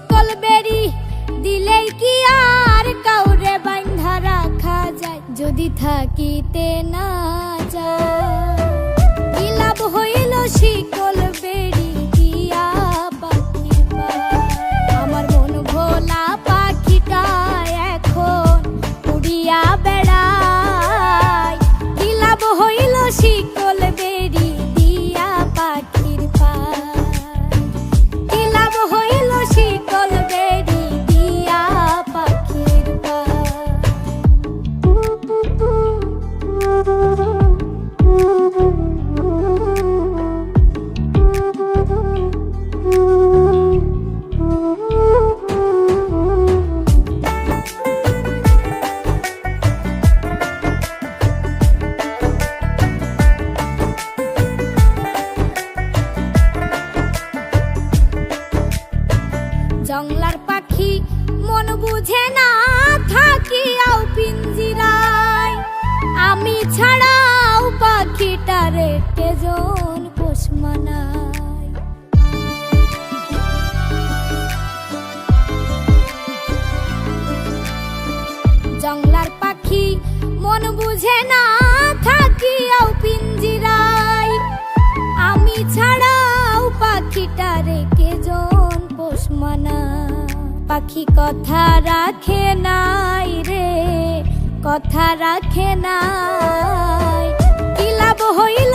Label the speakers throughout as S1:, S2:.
S1: শিকল বেরি কি আর কাউরে বান্ধা রাখা যায়? যদি থাকিতে না বুঝে না থাকিয়াও পিঞ্জিরায়। আমি ছাড়াও পাখিটারে কেজন পোষ মানায়। জংলার পাখি মন বুঝে না থাকিয়াও পিঞ্জিরায়। আমি ছাড়াও পাখি কথা রাখে নাই রে কথা রাখে নাই। কি লাভ হইল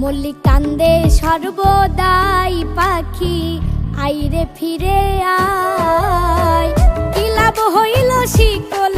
S1: মল্লিক কান্দে সর্বদাই পাখি আইরে ফিরে আয়। কিলাব হইল শিকল